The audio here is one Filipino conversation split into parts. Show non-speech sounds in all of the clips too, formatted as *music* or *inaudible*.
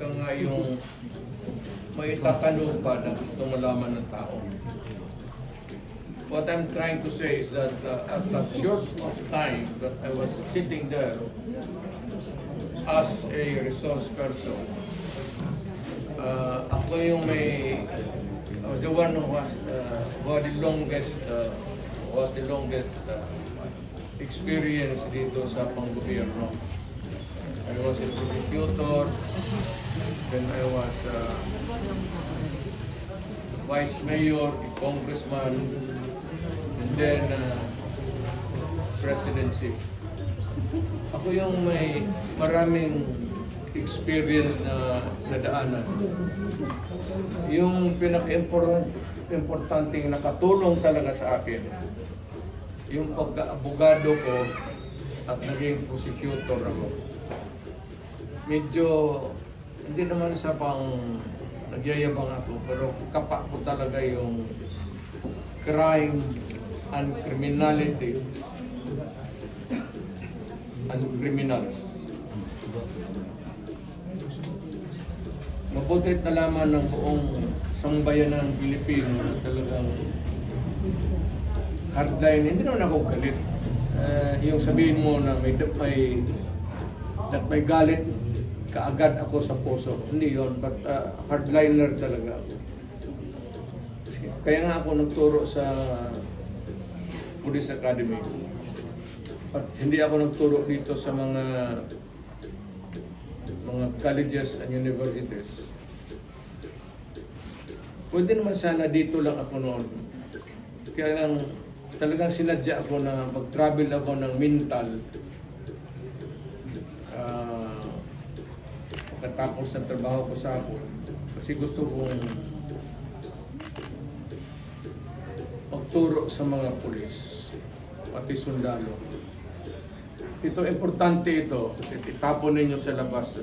ika nga yung may tatanong pa na gusto malaman ng tao. What I'm trying to say is that uh, at that short of time that I was sitting there as a resource person, uh, ako yung may uh, the one who was uh, who had the longest uh, who has the longest uh, experience dito sa panggobyerno. I was a prosecutor, then I was uh, vice mayor, a congressman, and then uh, presidency. Ako yung may maraming experience na nadaanan. Yung pinaka-importanting nakatulong talaga sa akin, yung pagka-abogado ko at naging prosecutor ako. Medyo, hindi naman sa pang nagyayabang ako, pero kapa ko talaga yung crime and criminality and criminals. Mabutit nalaman ng buong sambayanan ng Pilipino na talagang hardline, hindi naman ako galit. Eh, yung sabihin mo na may, may, may galit kaagad ako sa puso. Hindi yon but uh, hardliner talaga ako. Kaya nga ako nagturo sa Police Academy. At hindi ako nagturo dito sa mga mga colleges and universities. Pwede naman sana dito lang ako noon. Kaya lang talagang sinadya ako na mag-travel ako ng mental pagkatapos ng trabaho ko sa ako. Kasi gusto kong magturo sa mga pulis, pati sundalo. Ito, importante ito. Itapon ninyo sa labas.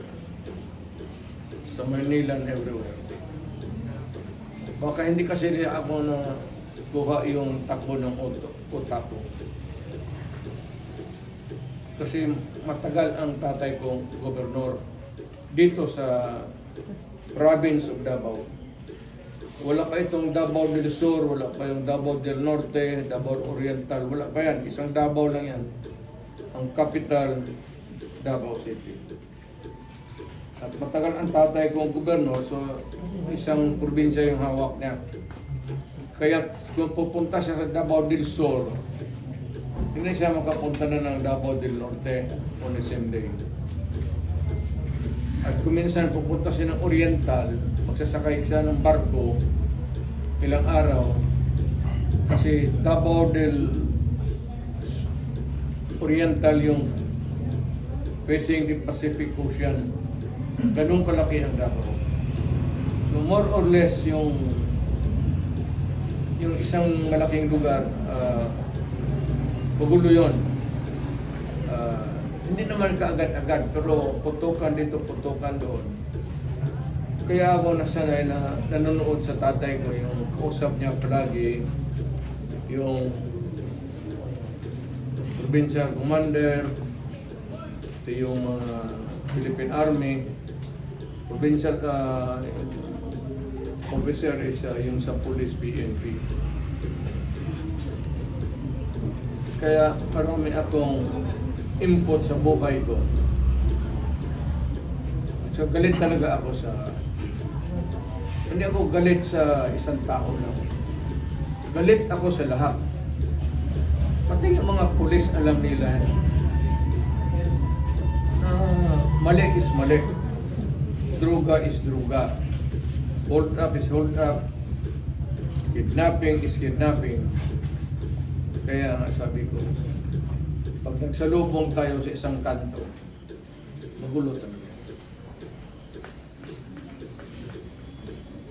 Sa Manila and everywhere. Baka hindi kasi nila ako na kuha yung takbo ng auto, utak ko. Kasi matagal ang tatay kong gobernador dito sa province of Davao. Wala pa itong Davao del Sur, wala pa yung Davao del Norte, Davao Oriental, wala pa yan. Isang Davao lang yan. Ang capital, Davao City. At matagal ang tatay kong gobernador, so isang probinsya yung hawak niya. Kaya kung pupunta siya sa Davao del Sur, hindi siya makapunta na ng Davao del Norte on the same day. At kung minsan pupunta siya ng Oriental, magsasakay siya ng barko ilang araw kasi Davao del Oriental yung facing the Pacific Ocean. Ganun kalaki ang Davao. So more or less yung yung isang malaking lugar, uh, magulo yun. Hindi naman kaagad-agad, pero putukan dito, putukan doon. Kaya ako nasanay na nanonood sa tatay ko, yung kausap niya palagi, yung provincial commander, ito yung mga Philippine Army, provincial uh, officer is uh, yung sa police PNP. Kaya marami akong input sa buhay ko. So galit talaga ako sa... Hindi ako galit sa isang tao lang. Galit ako sa lahat. Pati yung mga pulis alam nila na mali is mali. Druga is druga. Hold up is hold up. Kidnapping is kidnapping. Kaya nga sabi ko, pag nagsalubong tayo sa isang kanto, magulo talaga.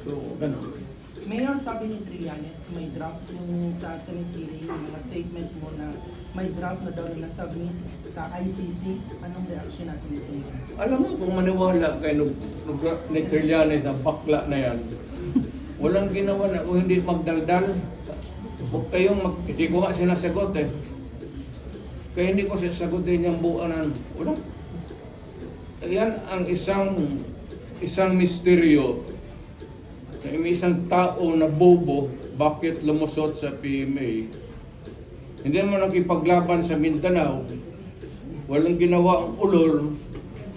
So, ganun. Mayor, sabi ni Trillanes, may draft yung sa hearing, yung mga statement mo na may draft na daw na na-submit sa ICC. Anong reaction natin dito? Alam mo, kung maniwala kay ni Trillanes sa bakla na yan, walang ginawa na, kung hindi magdaldal, huwag kayong mag, hindi ko nga sinasagot eh. Kaya hindi ko sinasagot din yung buuan ng, wala. Yan ang isang isang misteryo na may isang tao na bobo bakit lumusot sa PMA. Hindi mo nakipaglaban sa Mindanao. Walang ginawa ang ulol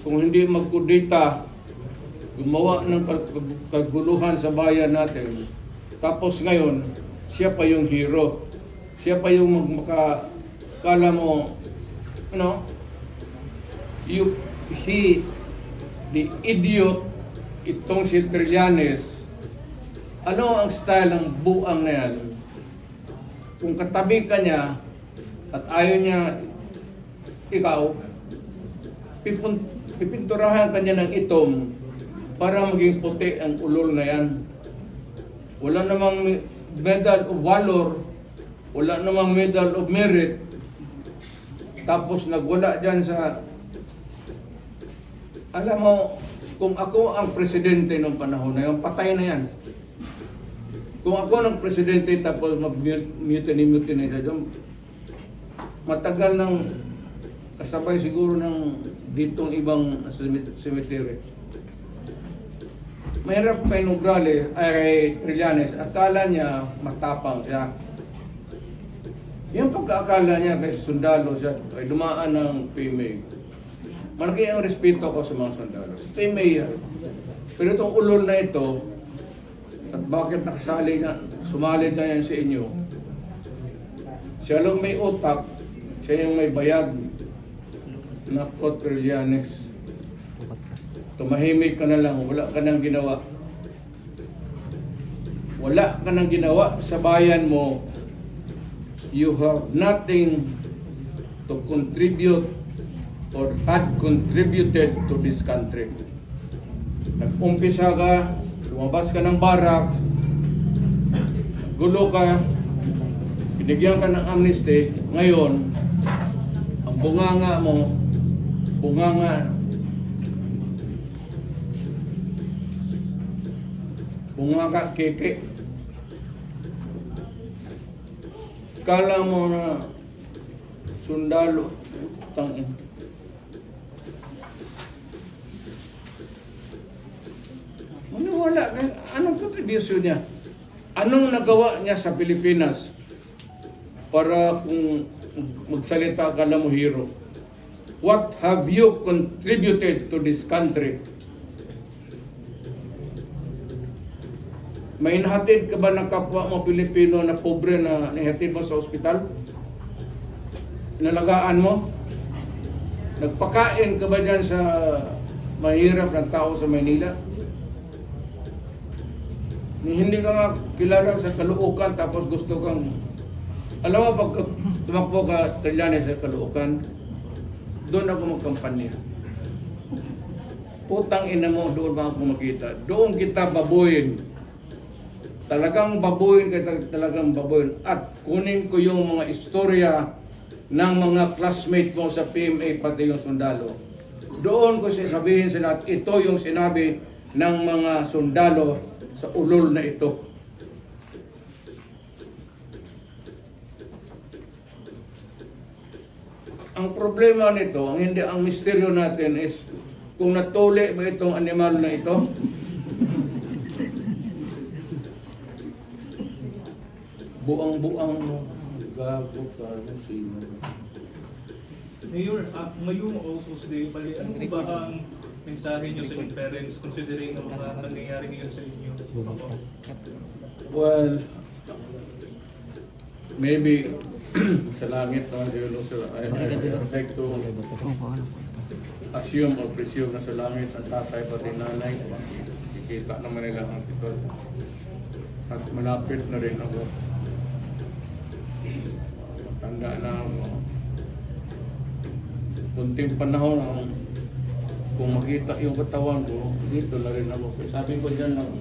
kung hindi magkudita gumawa ng kag- kaguluhan sa bayan natin. Tapos ngayon, siya pa yung hero. Siya pa yung magmaka kala mo, ano, you, he, the idiot, itong si Trillanes, ano ang style ng buang na yan? Kung katabi ka niya at ayaw niya ikaw, pipun, pipinturahan ka niya ng itom para maging puti ang ulol na yan. Wala namang medal of valor, wala namang medal of merit, tapos nagwala dyan sa alam mo, kung ako ang presidente ng panahon na yun, patay na yan. Kung ako ng presidente tapos mag-mutiny-mutiny na dyan, matagal ng kasabay siguro ng ditong ibang cemet- cemetery. Mahirap kay Nograles, ay Trillanes, akala niya matapang siya. Yung pagkaakala niya kay sundalo siya ay dumaan ng PMA. Malaki ang respeto ko sa mga sundalo. Si PMA. Pero itong ulol na ito, at bakit nakasali na, sumali na yan sa inyo, siya lang may utak, siya yung may bayag na Cotrillanes. Tumahimik ka na lang, wala ka nang ginawa. Wala ka nang ginawa sa bayan mo. You have nothing to contribute or had contributed to this country. Nag-umpisa ka, lumabas ka ng barak, gulo ka, binigyan ka ng amnesty, ngayon, ang bunganga mo, bunganga, bunganga keke. Kala mo na sundalo, tangin. Maniwala anong kontribusyon niya? Anong nagawa niya sa Pilipinas para kung magsalita ka na mo hero? What have you contributed to this country? May nahatid ka ba ng kapwa mo Pilipino na pobre na nihatid mo sa ospital? Nalagaan mo? Nagpakain ka ba dyan sa mahirap ng tao sa Maynila? Ni hindi ka nga kilala sa Caloocan tapos gusto kang alam mo pag tumakbo ka Trillanes sa Caloocan doon ako magkampanya putang ina mo doon ba ako makita doon kita babuyin talagang babuyin kita talagang babuyin at kunin ko yung mga istorya ng mga classmate mo sa PMA pati yung sundalo. Doon ko sasabihin sila at ito yung sinabi ng mga sundalo sa ulol na ito. Ang problema nito, ang hindi ang misteryo natin is kung natuli ba itong animal na ito, buang-buang mo, gago ka, sino. Mayor, uh, ngayong August Day, bali, ano ba ang mensahe niyo sa inyong parents considering ang mga nangyayari ngayon sa inyo? Well, maybe *clears throat* sa langit naman siguro sila. I, I, like to assume or presume na sa langit ang tatay pati nanay. Kikita naman nila ang tito. At malapit na rin ako. Tanda na ako. Kunting panahon ang kung makita yung katawan ko, dito na rin ako. Sabi ko dyan lang,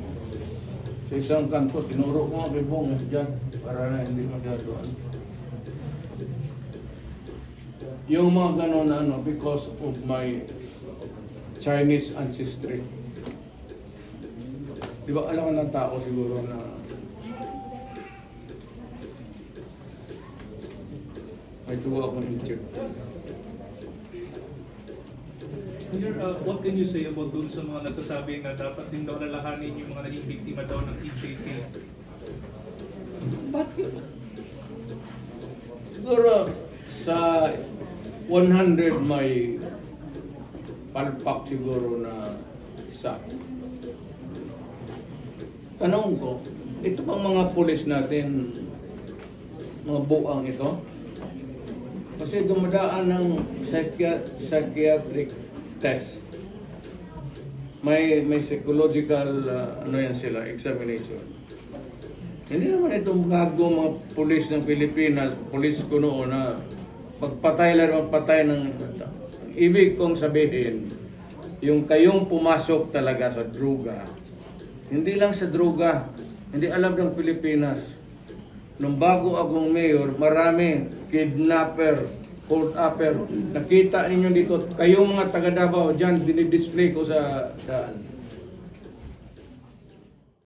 sa isang kanto, tinuro ko nga kay Bong dyan para na hindi ano. Yung mga ganon na ano, because of my Chinese ancestry. Di ba alam ng tao siguro na may tuwa akong incheck. Mayor, uh, what can you say about dun sa mga nagsasabing na dapat din daw lalahanin yung mga naging biktima daw ng EJK? Bakit? Siguro sa 100 may palpak siguro na isa. Tanong ko, ito bang mga pulis natin, mga buang ito? Kasi dumadaan ng psychia- psychiatric test. May may psychological uh, ano yan sila, examination. Hindi naman itong bago mga pulis ng Pilipinas, pulis ko noon na pagpatay lang magpatay ng... Ibig kong sabihin, yung kayong pumasok talaga sa droga, hindi lang sa droga, hindi alam ng Pilipinas. Nung bago akong mayor, marami kidnapper, hold upper. Nakita ninyo dito, kayong mga taga Davao dyan, dinidisplay ko sa daan.